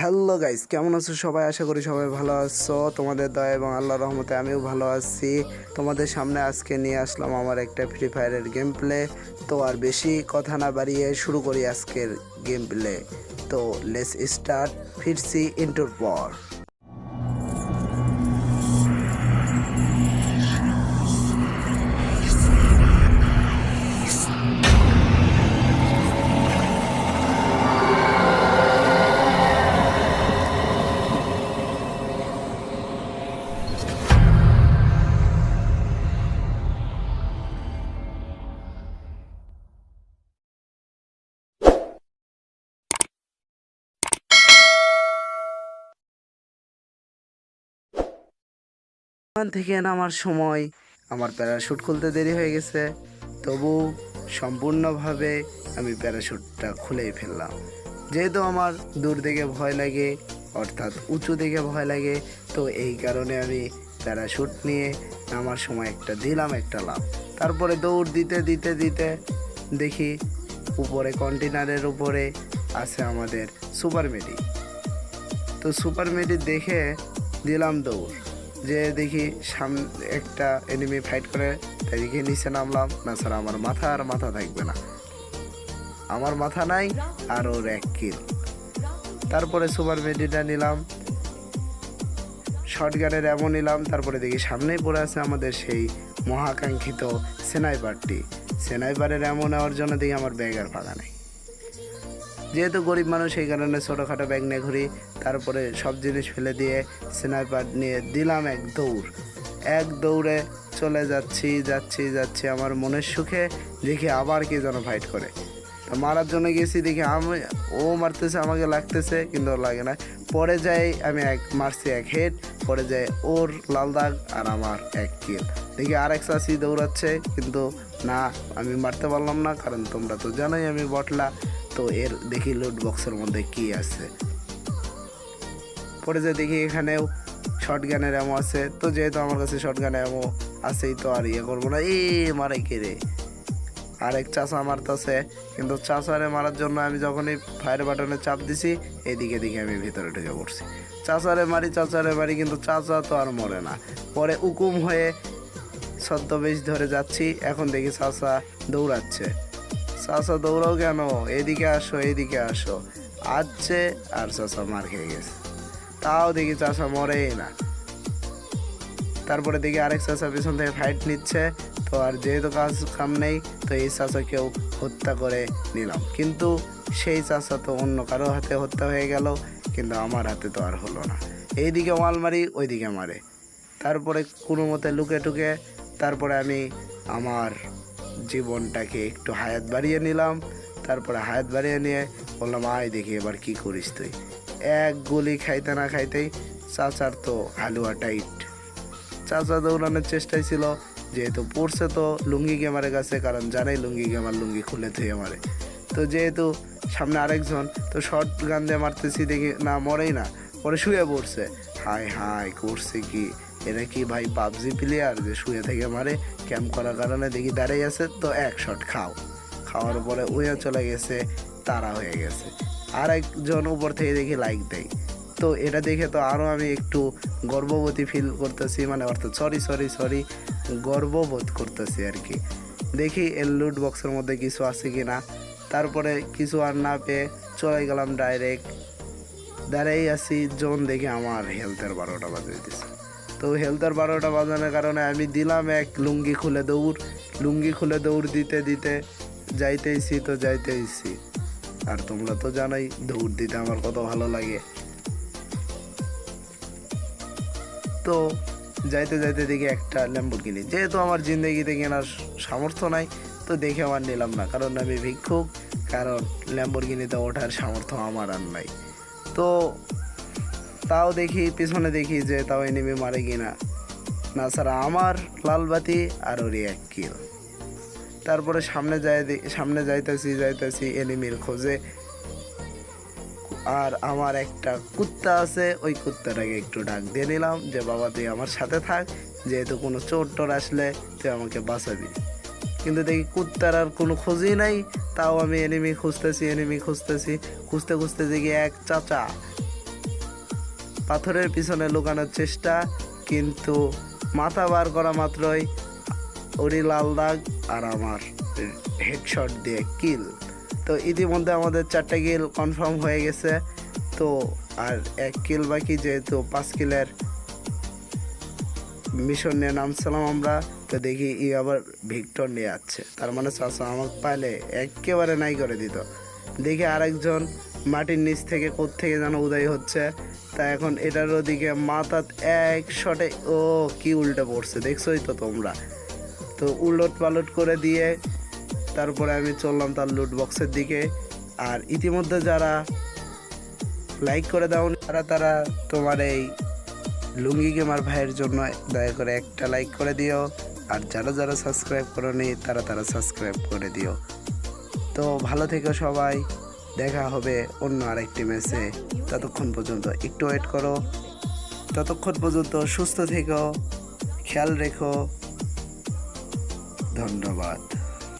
Hello guys কেমন আছো সবাই? আশা করি সবাই ভালো আছো। তোমাদের দয়া এবং আল্লাহ রহমতে আমিও ভালো আছি। তোমাদের সামনে আজকে নিয়ে আসলাম আমার একটা ফ্রি ফায়ারের গেম প্লে তো আর বেশি কথা না বাড়িয়ে শুরু করি আজকের গেম প্লে তো লেস স্টার্ট ফিরছি ইন্টোর পর। ওখান থেকে নামার সময়। আমার প্যারাশুট খুলতে দেরি হয়ে গেছে। তবু সম্পূর্ণভাবে আমি প্যারাশুটটা খুলেই ফেললাম। যেহেতু আমার দূর থেকে ভয় লাগে, অর্থাৎ উঁচু দিকে ভয় লাগে, তো এই কারণে আমি প্যারাশুট নিয়ে নামার সময় একটা দিলাম একটা লাভ তারপরে দৌড় দিতে দিতে দিতে দেখি উপরে কন্টেনারের উপরে আছে আমাদের সুপার মেডি তো সুপার মেডি দেখে দিলাম দৌড়। যে দেখি সামনে একটা এনিমি ফাইট করে এদিকে নিচে নামলাম। না স্যার, আমার মাথা আর মাথা থাকবে না। আমার মাথা নাই, আর ওর এক কিল তারপরে সুপার মেডিটা নিলাম। শর্ট গানের এমন নিলাম। তারপরে দেখি সামনেই পড়ে আছে আমাদের সেই মহাকাঙ্ক্ষিত সেনাইপারটি সেনাইপারের এমন নেওয়ার জন্য দেখি আমার ব্যাগ আর ফাঁকা নেই। যেহেতু গরিব মানুষ, সেই কারণে ছোটোখাটো ব্যাগ নিয়ে ঘুরি, তারপরে সব জিনিস ফেলে দিয়ে স্নাইপার নিয়ে দিলাম এক দৌড়। এক দৌড়ে চলে যাচ্ছি যাচ্ছি যাচ্ছি, আমার মনের সুখে দেখি আবার কে যেন ফাইট করে। মারার জন্য গেছি, দেখি আমি, ও মারতেছে, আমাকে লাগতেছে, কিন্তু লাগে না। পরে যাই, আমি এক, মারছি এক হেড পরে যাই ওর লাল দাগ আর আমার এক কিল দেখি আর এক চাষি দৌড়াচ্ছে, কিন্তু না, আমি মারতে পারলাম না, কারণ তোমরা তো জানোই আমি বটলা। তো এর দেখি লুট বক্সের মধ্যে কি আছে। পরে যে দেখি এখানেও শর্ট গানের এমো আছে। তো যেহেতু আমার কাছে শর্ট গানের এমো আছেই তো আর ইয়ে করব না। এ মারে কে রে? আরেক চাষা মারতেছে। কিন্তু চাষারে মারার জন্য আমি যখনই ফায়ার বাটনে চাপ দিছি এইদিকে দিকে আমি ভিতরে ঢুকে পড়ছি। চাচারে মারি চাচারে মারি, কিন্তু চাচা তো আর মরে না। পরে উকুম হয়ে ছদ্মবেশ ধরে যাচ্ছি। এখন দেখি চাচা দৌড়াচ্ছে। চাচা দৌড়াও কেন? এদিকে আসো এদিকে আসো। আসছে আর চাচা মার খেয়ে গেছে। তাও দেখি চাচা মরেই না। তারপরে দেখি আরেক চাচা পিছন থেকে ফাইট নিচ্ছে। তো আর যেহেতু কাজ কাম নেই, তো এই চাচাকেও হত্যা করে নিলাম। কিন্তু সেই চাচা তো অন্য কারও হাতে হত্যা হয়ে গেল, কিন্তু আমার হাতে তো আর হলো না। এইদিকে মাল মারি ওইদিকে মারে। তারপরে কোনো মতে লুকে টুকে, তারপরে আমি আমার জীবনটাকে একটু হায়াত বাড়িয়ে নিলাম। তারপরে হায়াত বাড়িয়ে নিয়ে বললাম, আয় দেখি এবার কি করিস তুই। এক গুলি খাইতে না খাইতেই চাচার তো হালুয়া টাইট। চাচা দৌড়ানোর চেষ্টাই ছিল, যেহেতু পড়ছে তো লুঙ্গি গেমারের কাছে, কারণ জানাই লুঙ্গি গেমার লুঙ্গি খুলে থুয়ে মারে। তো যেহেতু সামনে আরেকজন, তো শর্ট গান দিয়ে মারতেছি দেখি, না মরেই না, পরে শুয়ে পড়ছে। হাই হাই করছে কি? এটা কি ভাই পাবজি প্লেয়ার যে শুয়ে থেকে মারে? ক্যাম্প করার কারণে দেখি দাঁড়িয়ে আছে, তো এক শট খাও। খাওয়ার পরে উয়ে চলে গেছে, তারা হয়ে গেছে। আর একজন উপর থেকে দেখি লাইক দেয়। তো এটা দেখে তো আরও আমি একটু গর্ববতী ফিল করতেছি মানে অর্থাৎ সরি সরি সরি গর্ববোধ করতেছি আর কি। দেখি এর লুট বক্সের মধ্যে কিছু আছে কি না তারপরে কিছু আর না পেয়ে চলে গেলাম ডাইরেক্ট দাঁড়াই আছি, জোন দেখে আমার হেলথের বারোটা বাজে দিছে। তো হেলথের বারোটা বাজানোর কারণে আমি দিলাম এক লুঙ্গি খুলে দৌড়। লুঙ্গি খুলে দৌড় দিতে দিতে যাইতেইছি তো যাইতেইছি আর তোমরা তো জানোই, দৌড় দিতে আমার কত ভালো লাগে। তো যাইতে যাইতে দেখি একটা ল্যাম্বোর্গিনি যেহেতু আমার জিন্দগিতে কেনার সামর্থ্য নাই, তো দেখে আমার নিলাম না। কারণ আমি ভিক্ষুক, কারণ ল্যাম্বোর্গিনিতে ওঠার সামর্থ্য আমার আর নাই। তো তাও দেখি, পিছনে দেখি যে তাও এনিমি মারে কিনা। না স্যার আমার লাল বাতি আর ওরই এক কিল তারপরে সামনে যাই সামনে যাইতেছি যাইতেছি এনিমির খোঁজে। আর আমার একটা কুত্তা আছে, ওই কুত্তাটাকে একটু ডাক দিয়ে নিলাম যে, বাবা, তুই আমার সাথে থাক, যেহেতু কোনো চোর টোর আসলে তুই আমাকে বাঁচাবি। কিন্তু দেখি কুত্তার আর কোনো খোঁজই নাই, তাও আমি এনিমি খুঁজতেছি এনিমি খুঁজতেছি। খুঁজতে খুঁজতে দেখি এক চাচা পাথরের পিছনে লুকানোর চেষ্টা, কিন্তু মাথা বার করা মাত্রই ওরই লাল দাগ আর আমার হেডশট দিয়ে কিল তো ইতিমধ্যে আমাদের চারটে কিল কনফার্ম হয়ে গেছে। তো আর এক কিল বাকি, যেহেতু পাঁচ কিলের মিশন নিয়ে নামছিলাম আমরা, তো দেখি ই আবার ভিক্টর নিয়ে যাচ্ছে। তার মানে চাষা আমাকে পাইলে একেবারে নাই করে দিত। দেখি আরেকজন মাটির নিচ থেকে থেকে যেন উদয় হচ্ছে। তা এখন এটার ওদিকে মাথাত এক শটে ও, কি উল্টে পড়ছে, দেখছোই তো তোমরা। তো উলট পালট করে দিয়ে তারপরে আমি চললাম তার লুট বক্সের দিকে। আর ইতিমধ্যে যারা লাইক করে দাও তারা তারা তোমার এই লুঙ্গি গেমার ভাইয়ের জন্য দয়া করে একটা লাইক করে দিও। আর যারা যারা সাবস্ক্রাইব করোনি, তারা তারা সাবস্ক্রাইব করে দিও। তো ভালো থেকো সবাই। দেখা হবে অন্য আরেকটি ম্যাচে ততক্ষণ পর্যন্ত একটু ওয়েট করো। ততক্ষণ পর্যন্ত সুস্থ থেকো, খেয়াল রেখো। ধন্যবাদ।